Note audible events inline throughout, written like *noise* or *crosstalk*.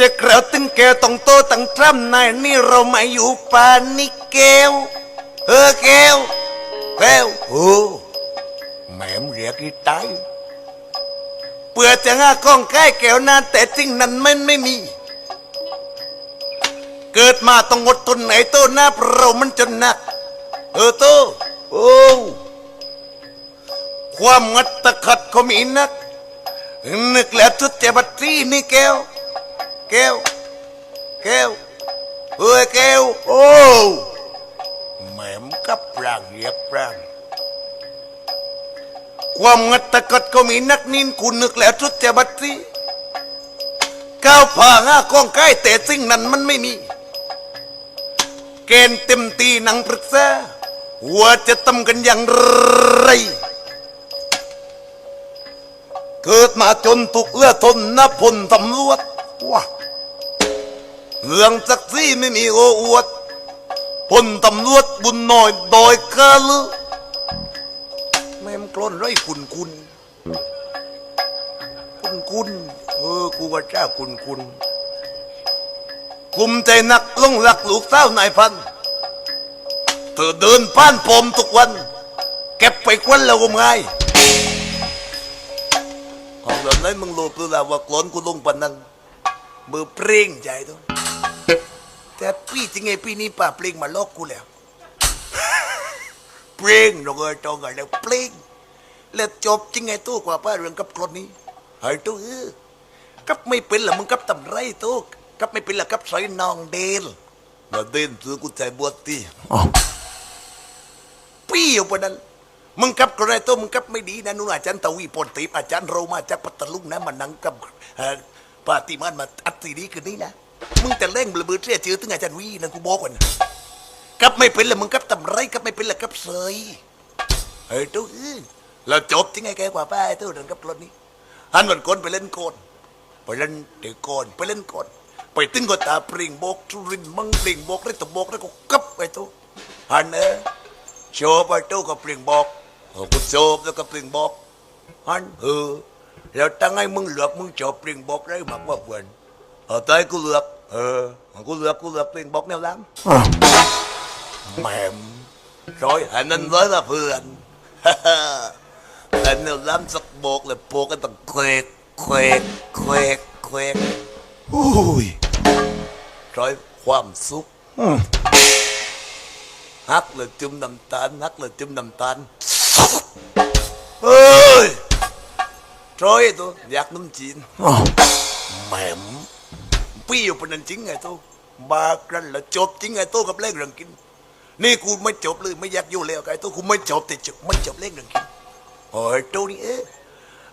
จะกระตึงแกต้องโตตั้งทร่ำนายนี่เรามาอยู่ปานนี่แก้วเออแก้วแก้วโอ้แม่มเรียกอีตายเปื่อจะง่าก้องใกล้แก้วนานแต่จริงนั้นมันไม่มี เกิดมาต้องอดทนไหนโตหน้าเรามันจนหนัก เออโตโอ้ความงัดตะขัดก็มีนัก นึกแล้วทุดเจ็บตรีนี่แก้ว แก้วแก้วเอ้ยแก้วโอ้แหม่มกับปรางเรียบปรางความงัดตะกัดก็มีนักนินคุณนึกแล้วทุดเจ็บัตรีก้าวผ่าห้ากองใกล้แต่สิ่งนั้นมันไม่มี เกณฑ์เต็มตีหนังปรึกษาว่าจะทำกันอย่างไร เกิดมาจนถูกเอื้อทนนับพลตำรวจว้า เรื่องสักซี่ไม่มีโอ้อวดพลตำรวจบุญน้อยดอยกาลือแม่มกล้นไรคุณคุณคุณคุณเออกูว่าเจ้าคุณคุณคุมใจหนักลงหลักลูกเต้านายพัน เธอเดินผ่านผมทุกวัน เก็บไปควันแล้วก็ไงของเหล่านั้นมึงรู้ตัวล้วว่ากลอนกูลงปานนั้นมือเปร่งใจตัว แต่พี่จริงไงพี่นี้ป่าเปร่งมาลอกกูแล้วเปร่งเราก็จองกันแล้วเปร่งแล้วจบจริงไงตู้กว่าป้าเรื่องกับกลอนนี้เฮ้ยตู้เออกับไม่เป็นละมึงกับตำไรตู้กับไม่เป็นละกับใส่นองเดลมาเดินซื้อกูใจบวชตีปี้อยู่ปะนั้นมึงกับกระไรตัวมึงกับไม่ดีนะนู่นอาจารย์ตวีปนติปอาจารย์เรามาจากปัตตลุงนะมานั่งกับเอ่อปาติมานมาอัดสีดีคืนนี้นะ มึงแต่เล่งเบลอเบือเสียชื่อถึงอาจารย์วีนะกูบอกก่อนกับไม่เป็นละมึงกับตำไรกับไม่เป็นละกับเสยเฮ้ยตู้อื้อแล้วจบยังไงแกกว่าป้าไอ้ตู้เดินกับรถนี้หันวันก่อนไปเล่นโกนไปเล่นเด็กโกนไปเล่นโกนไปตึงก็ตาปริงโบกทุรินมังปริงโบกได้ตบโบกแล้วก็กับไอ้ตู้หันเออโชว์ไปตู้กับเปลี่ยงบกเออกูโชว์แล้วก็เปลี่ยงบกฮันเออแล้วตั้งให้มึงเหลือกมึงโชว์เปลี่ยงบกได้มากกว่าเพื่อน เออตายกูเหลือกเออกูเหลือกกูเหลือกเปลี่ยงบอกแนวหล้ำแหม่มร้อยอันนั้นร้อยละเพื่อนอันแนวหล้ำสักบอกเลยโปกกันต้องเควกเควกเควกเควกอุ้ยร้อยความสุขฮักเลยจุ่มน้ำตาลฮักเลยจุ่มน้ำตาลเฮ้ยทรอยตัวอยากน้ำจีนแหม่ม ปี้อยู่ปนันจริงไงตัวบากรันล้วจบจริงไงตัวกับเล่งเรื่องกิน นี่กูไม่จบเลยไม่อยากอยู่แล้วไงตัวกูไม่จบแต่จบไม่จบเล่งเรื่องกินโอ้ยตัวนี้เอ๊ะ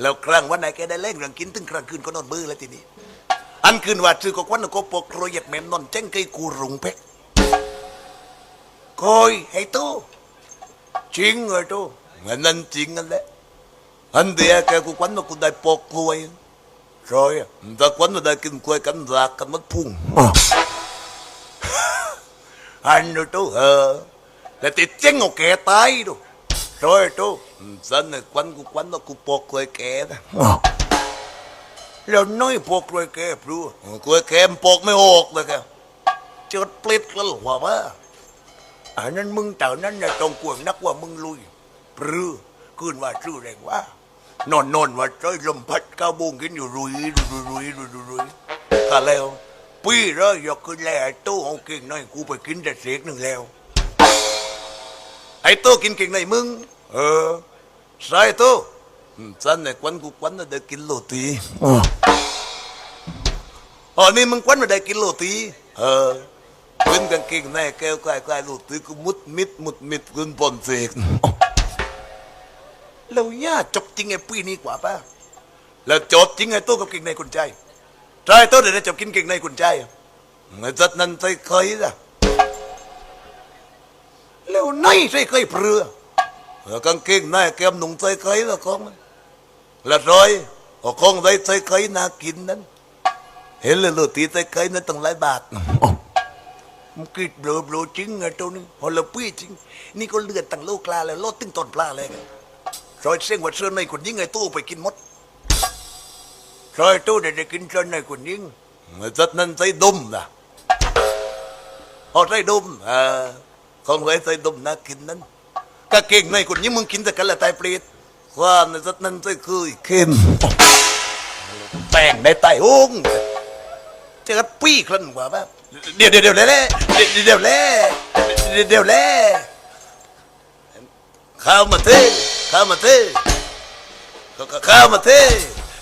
แล้วครั้งวันไหนแกได้เล่งเรื่องกิน ถึงกลางคืนก็นอนเบื่อแล้วทีนี้ อันคืนว่าซื้อก็ควันก็ปกโรยเหยียดแม่มนอนเจ้งไกกูรุงเพก Coi hay tu Chuyện rồi tu Mà nên chuyện anh đấy Anh đi cái cô quánh mà cô đại bột quay rồi người ta quấn vào đây kinh quay cánh rạc cánh mất phun. Ờ. *laughs* Anh rồi tôi hờ. Là thì chén ngọc kẻ tay rồi. Rồi chú dân này quấn cũng quấn nó cũng bọc ờ. quê kẻ đó. Rồi nói bọc quê kẻ chú quay kẻ em bọc mới hột rồi kìa. Chết plít là lùa bá, anh nên mừng trở nên là trong quần nắc qua mừng lui. Rư cơn và rư đẹp quá. นอนนอนว่าใจลมพัดก้าวบุ้งกินอยู่รุยรุยรุยรุยรุยก็แล้วปีเลยยกขึ้นแล้วไอ้ตู้เอาเก่งหน่อยกูไปกินแต่เสกหนึ่งแล้ว ไอ้ตู้กินเก่งหน่อยมึง เออใช่ตู้อืมสั้นไอ้ควันกูควันน่ะได้กินโรตีอ๋อนี่มึงควันมาได้กินโรตี เออขึ้นกางเกงในแก้วใกล้ๆลูกตื้อก็มุดมิดมุดมิดขึ้นบนเสก แล้วย่าจบจริงไอ้ปีนี้กว่าป้าแล้วจบจริงไอ้ตู้กับเก่งในคุณใจใช่ตู้เดี๋ยวจบกินเก่งในคุณใจไอ้จัดนั้นใส่เคยจ้ะแล้วไหนใส่เคยเปลือแล้วกางเกงในแก้มหนุ่งใส่เคยแล้วของมันแล้วรอยเอาของใส่ใส่เคยน่ากินนั้น เห็นเลยโรตีใส่เคยนั้นตั้งหลายบาทมันกิดเบลอเบลอจริงไงตัวนี้ฮอลลปี้จริง นี่ก็เลือดตั้งโลกลาแล้วโลดตึงต้นปลาเลยกัน รอยเสี้งวัดเสื้อในคนยิ่งไงตู้ไปกินมดรอยตู้เด็กกินเส้นในคนยิ่งจัดนั่นใส่ดมนะพอใส่ดุมอ่ของไรใส่ดมนะกินนั้นกะเก่งในคนยิ่งมึงกินแต่กันละตายเปรตความในจัดนั่นใส่คือเข้มแต่งในไตหุ้งจะกับปี้คลันกว่าแบบเดี๋ยวเดี๋ยวเดี๋ยวเล่เดี๋ยวเดี๋ยวเล่เดี๋ยวเดี๋ยวเล่ ข้ามาเถอะเข้ามาเถอะเข้ามาเถอะ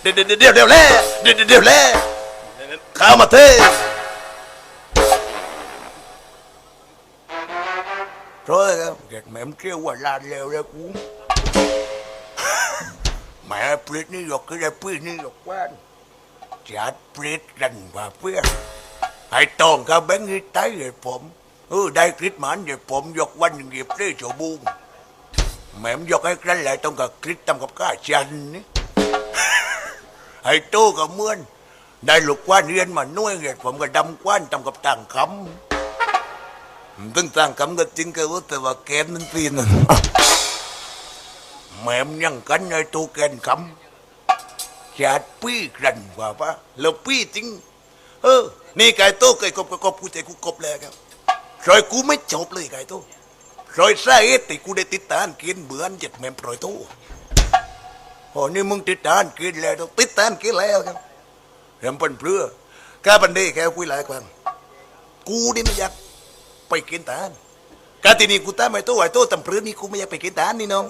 เดี๋ยวเดี๋ยวเดี๋ยวเดี๋ยวเล่เดี๋ยวเดี๋ยวเล่เข้ามาเถอะ rồi ครับแกแม่มเที่ยวว่าลาเร็วแล้วกูแม่ปลิดนี่หยกก็ได้ปื้นี่หยกว่านจัดปลิดกันว่าเพื่อนให้ตองกับแบงค์ให้ตายเลยผมเออได้คริสมันเดี๋ยวผมยกวันหนึ่งเหยียบได้โฉบูม แม่มยกให้กันหละต้องกับคริสทำกับข้าจันนี่ให้โตกับเมื่อนได้ลูกกว้านเรียนมาหน่วยเรียผมก็ดำกว้านทำกับต่างคำตึงต่างคำก็จริงก็ว่าแต่ว่าแกนมันปีนั่นแม่มยังกันในตัวแกนคำจัดปี้กันว่าปะแล้วปี้จริง เออ นี่ไก่โตไก่กบกบกบกูใจกูกบแล้วครับรอยกูไม่จบเลยไก่โต รอยสาเหตุที่กูได้ติดตามกินเบือนเจ็ดแมมปล่อยโตโอ้นี่มึงติดตามกินแล้วต้องติดตามกินแล้วครับเริ่มเป็นเพื่อก้าบันเดแค่คุยหลายครั้งกูนี่ไม่อยากไปกินตานกาทีนี้กูตามไอ้โตไอ้โตตำเพื่อนี่กูไม่อยากไปกินตานนี่น้อง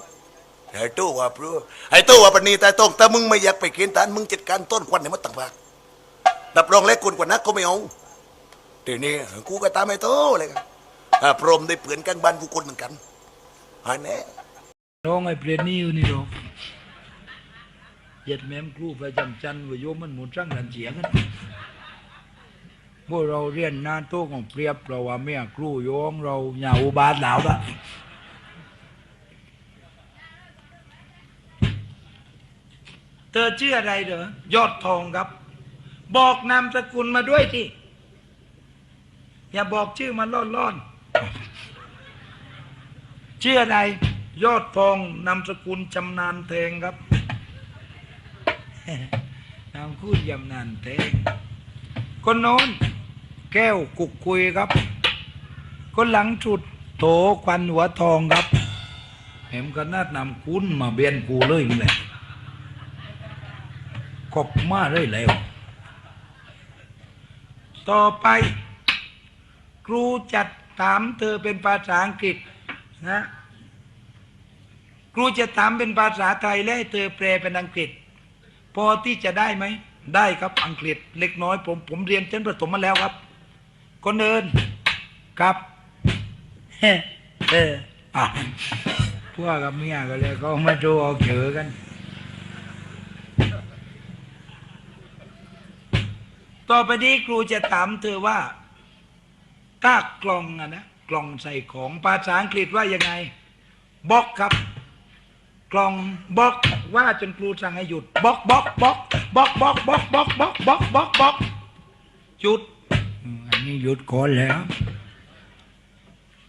ไอ้ตัวว่าเพื่อไอ้ตัวว่าปณีตายต้องแต่มึงไม่อยากไปกณฑ์ทหารมึงจัดการต้นควันให้มันต่างหากดับรองเล็กคนกว่านักก็ไม่เอาทีนี้กูก็ตามไอ้โตเลยครับ พรมได้เปลี่ยนกันบ้านผู้คนเหมือนกันอันนี้ร้องไอ้เปลี่ยนนี่อยู่นี่หรอกเหยียดแม่มครูประจำจันว่าโยมมันหมุนร่างดันเสียกันพวกเราเรียนหน้าโต๊ะของเปรียบเราว่าแม่ครูโยงเราอย่าอุบาทหลาวละเธอชื่ออะไรเหรอยอดทองครับ บอกนามสกุลมาด้วยที่อย่าบอกชื่อมันล่อนๆ ชื่ออะไรยอดทองนามสกุลจำนานแทงครับนามคุณยำนานแทงคนโน้นแก้วกุกคุยครับ คนหลังจุดโตควันหัวทองครับเห็นก็นาดนำคุณมาเบียนกูเลยมึงเลยกบมาเลยแล้ว ต่อไป ครูจัดถามเธอเป็นภาษาอังกฤษ นะครูจะถามเป็นภาษาไทยและให้เธอแปลเป็นอังกฤษ พอที่จะได้ไหม ได้ครับอังกฤษเล็กน้อย ผมผมเรียนชั้นประถมมาแล้วครับคนเดินครับเฮ้เอออะพวกกับเมียก็เลยเขาม่ดูเอาเจอกัน ต่อไปนี้ครูจะถามเธอว่าถ้ากลองอะนะ กล่องใส่ของภาษาอังกฤษว่ายังไงบล็อกครับ กล่องบล็อกว่าจนครูสั่งให้หยุดบล็อกบล็อกบล็อกบล็อกบล็อกบล็อกบล็อกบล็อกบล็อกบล็อกบล็อกหยุดอันนี้หยุดก่อนแล้ว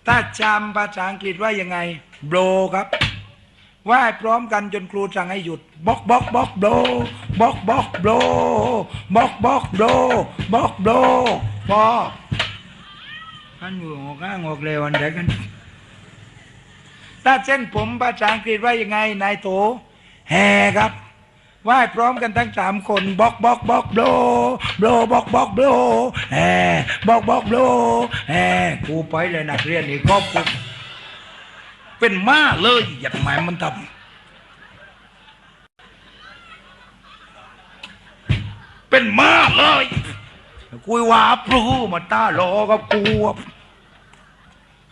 ถ้าจำภาษาอังกฤษว่ายังไงโบรครับว่าพร้อมกันจนครูสั่งให้หยุดบล็อกบล็อกบล็อกโบรบล็อกบล็อกโบรบล็อกบล็อกโบรบล็อกโบรพอ ขันอยู่หกข้างหกเลวอันเดียวกัน ถ้าเส้นผมภาษาอังกฤษว่ายังไงนายโตแห่ครับไหว้พร้อมกันทั้งสามคนบล็อกบล็อกบล็อกโบลโบลบล็อกบล็อกโบลแห่บล็อกบล็อกโบลแห่กูไปเลยนักเรียนนี่ก็กูเป็นม้าเลยอย่าหมายมันทำเป็นม้าเลยกูว่าปลูมาตาหลอกับกู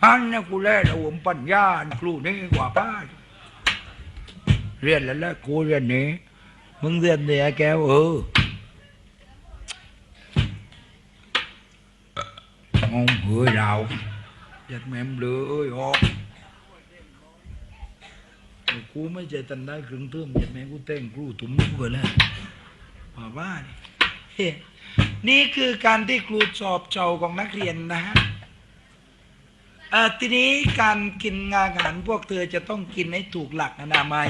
อันนี่ยกูแล่ระวมปัญญาครูนี่กว่าป้าเรียนแล้วแล้วกูเรียนนี้มึงเรียนเนี่ยแกวเอองงเฮ้ยเราอยากแม่มเลยเอ้ยออกกูไม่ใจตันได้ครึ่งเทิมอยากแม่กูแต่งครูตุ้มนุกเลยป่าบ้านี่เฮนี่คือการที่ครูสอบเจ้าของนักเรียนนะฮะ เออทีนี้การกินอาหารพวกเธอจะต้องกินให้ถูกหลักอนามัย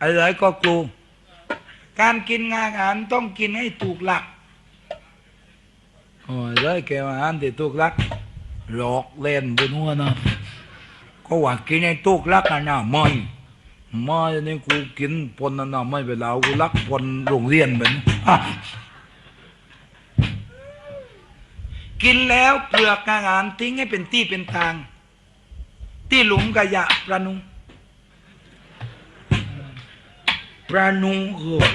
อะไรก็ครูการกินอาหารต้องกินให้ถูกหลักโอ้ยเลยแกอาหารที่ถูกหลักหลอกเล่นบนหัวนะก็ว่ากินให้ถูกหลักอนะไม่ไม่นี่ยกูกินปนนะนะไม่เป็นไรกูรักปนโรงเรียนเหมือนอะ กินแล้วเปลือกอาหารทิ้งให้เป็นที่เป็นทาง ที่หลุมขยะประนุประนุเออ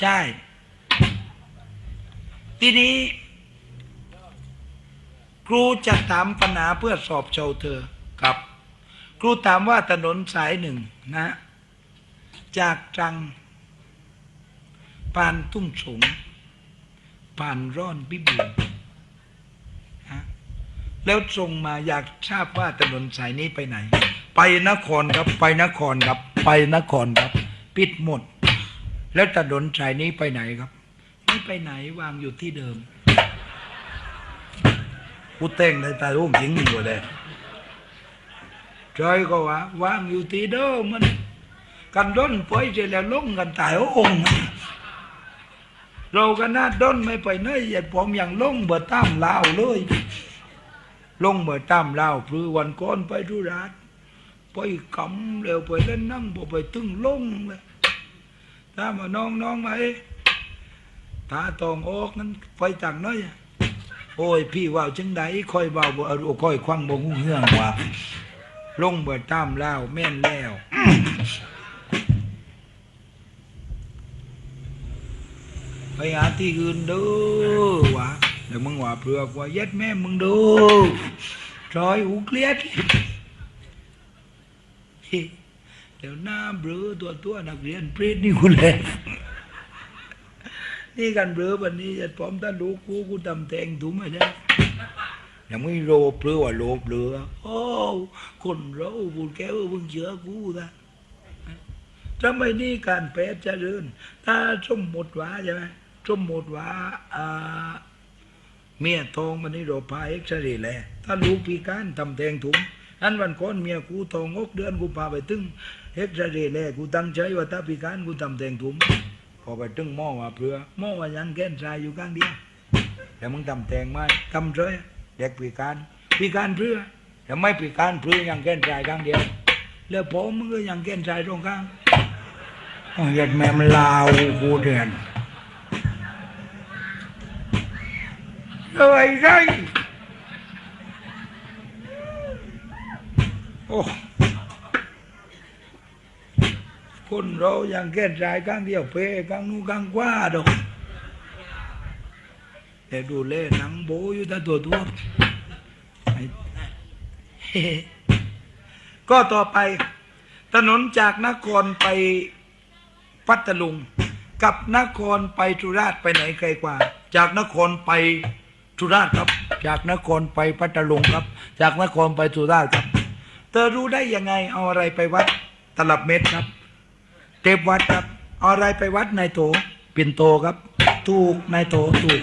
ใช่ ทีนี้ ครูจะถามปัญหาเพื่อสอบเชาเธอครับ ครูถามว่าถนนสายหนึ่งนะ จากตรังผ่านทุ่งสงผ่านร่อนพิบูลนะ แล้วตรงมาอยากทราบว่าถนนสายนี้ไปไหน ไปนครครับไปนครครับ ไปนครครับ ปิดหมด แล้วถนนสายนี้ไปไหนครับ ไม่ไปไหนวางอยู่ที่เดิมกูเต้งในตาลูกหญิงอยู่เลยใจก็ว่าว่างอยู่ที่เดิมมัน กันด้นไปเสร็จแล้วลงกันตายองค์เรากันน่าด้นไม่ไปไหนอย่าผมยังลงเบิดตามลาวเลย ลงเบิดตามเลาพรือวันก่อนไปธุรัตไปกำเร็วไปเล่นนั่งพอไปตึงลงเลยถ้ามาน้องน้องมาเอ้ตาตองออกนั้นไปจากน้อยโอ้ยพี่ว่าวจังไดคอยเบาบ่เอาคอยควังบ่งูเหืองว่าลงเบิดตามแล้วแม่นแล้วไปหาที่อื่นดูวะ เดี๋ยวมึงว่าเปลือกว่าเย็ดแม่มึงดูจอยหูเกลียดเดี๋ยวหน้าเบลอตัวตัวนักเรียนปรีดนี่กูเลยนี่กันเบลอวันนี้จะพร้อมท่านรู้กูกูทำแตงถุงมาใช่ยังไม่โลเปลือว่าโลเปลือโอ้คนเราบุญแก้วมึงเชื่อกูนะทำไมนี่การแปดเจริญถ้าสมหมติว่าใช่ไหมสมหมติว่าอ่า เมียทองมันนี่เราพาเอ็กซเรย์แลถ้าลูกพิการทำแทงถุงอันวันก่อนเมียกูทองงกเดือนกูพาไปตึงเอ็กซเรย์แลกูตั้งใจว่าถ้าพิการกูทำแทงถุงพอไปตึงหม้อว่าเปลือหม้อว่ายังแก้นทรายอยู่ข้างเดียวแต่มึงทำแตงไหมทำเลยเด็กพิการพิการเปลือแต่ไม่พิการเปลือยังแก้นทรายข้างเดียว แล้วผมมึงก็ยังแก้นทรายตรงข้างอ้าวยัดแม่มลาวกูเดือน เลยไรโอ้คนเราอยังแก้ใจข้างเดียวเพข้างนู้นข้างกว่าดอกแต่ดูเล่หนังโบอยู่แต่ตัวตัวก็ต่อไป ถนนจากนครไปพัทลุง กับนครไปสุราษฎร์ไปไหนไกลกว่า จากนครไป สุราษฎร์ครับ จากนครไปพัทลุงครับ จากนครไปสุราษฎร์ครับ เธอรู้ได้ยังไงเอาอะไรไปวัดตลับเม็ดครับ เทพวัดครับเอาอะไรไปวัดนายโตปิ่นโตครับ ถูกนายโตถูก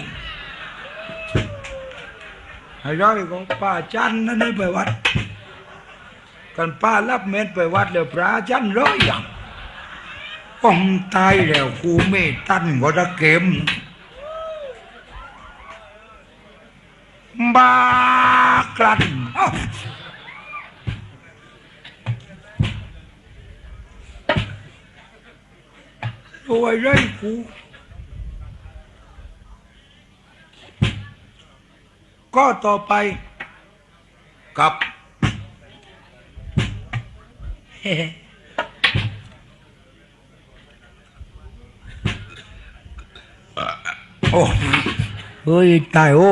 ให้ร้อยก็ป้าจันนั่นไปวัด กันป้ารับเม็ดไปวัดแล้วพระจันร้อยอย่างป้องตายแล้วคูเมตันก็ตะเข็ม บ้ากลันอ้าวรวยเลยกูก็ต่อไปกับเฮ้โอ้ เฮ้ยตายโอ้